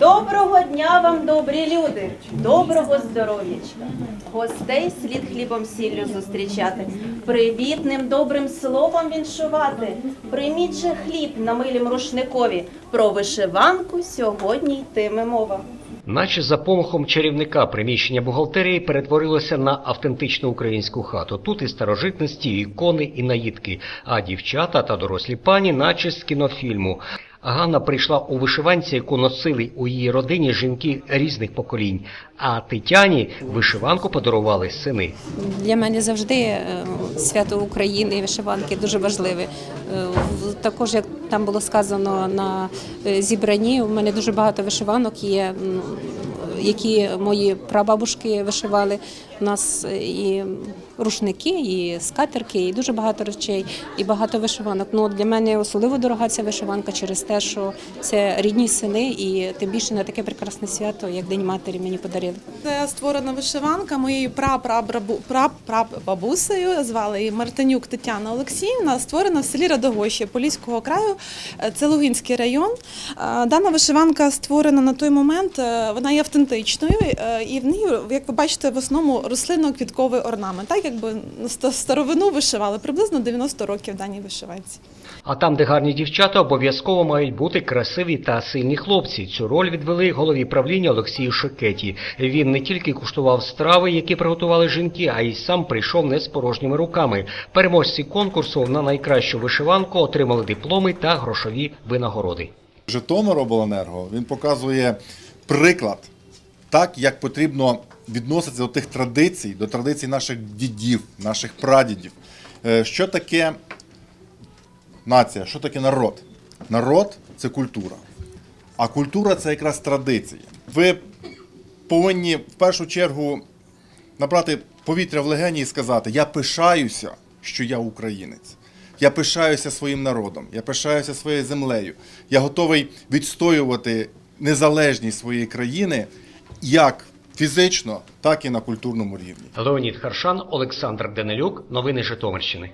Доброго дня вам, добрі люди, доброго здоров'ячка. Гостей слід хлібом сіллю зустрічати, привітним добрим словом віншувати. Прийміть же хліб на милім рушникові. Про вишиванку сьогодні йтиме мова. Наче за помахом чарівника приміщення бухгалтерії перетворилося на автентичну українську хату. Тут і старожитності, і ікони, і наїдки, а дівчата та дорослі пані, наче з кінофільму. Ганна прийшла у вишиванці, яку носили у її родині жінки різних поколінь. А Тетяні вишиванку подарували сини. Для мене завжди е, свято України і вишиванки дуже важливе. Е, Також, як там було сказано на е, зібранні, у мене дуже багато вишиванок є, які мої прабабушки вишивали. У нас е, і рушники, і скатерки, і дуже багато речей, і багато вишиванок. Ну для мене особливо дорога ця вишиванка через те, що це рідні сини, і тим більше на таке прекрасне свято, як День матері, мені подарили. Це створена вишиванка моєю прапрабабусею, звали її Мартинюк Тетяна Олексіївна, створена в селі Радогощі Поліського краю, Е, це Лугинський район. Е, Дана вишиванка створена на той момент, вона є автентичною, і в ній, як ви бачите, в основному рослинно-квітковий орнамент. Так якби ста- старовину вишивали приблизно 90 років даній вишиванці. А там, де гарні дівчата, обов'язково мають бути красиві та сильні хлопці. Цю роль відвели голові правління Олексію Шикеті. Він не тільки куштував страви, які приготували жінки, а й сам прийшов не з порожніми руками. Переможці конкурсу на найкращу вишиванку отримали дипломи та грошові винагороди. Житомир обленерго він показує приклад, так як потрібно відноситися до тих традицій, до традицій наших дідів, наших прадідів. Е, Що таке нація, що таке народ? Народ це культура. А культура це якраз традиції. Ви повинні в першу чергу набрати повітря в легені і сказати: Я пишаюся, що я українець. Я пишаюся своїм народом, я пишаюся своєю землею. Я готовий відстоювати незалежність своєї країни як фізично, так і на культурному рівні. Леонід Харшан, Олександр Данилюк, Новини Житомирщини.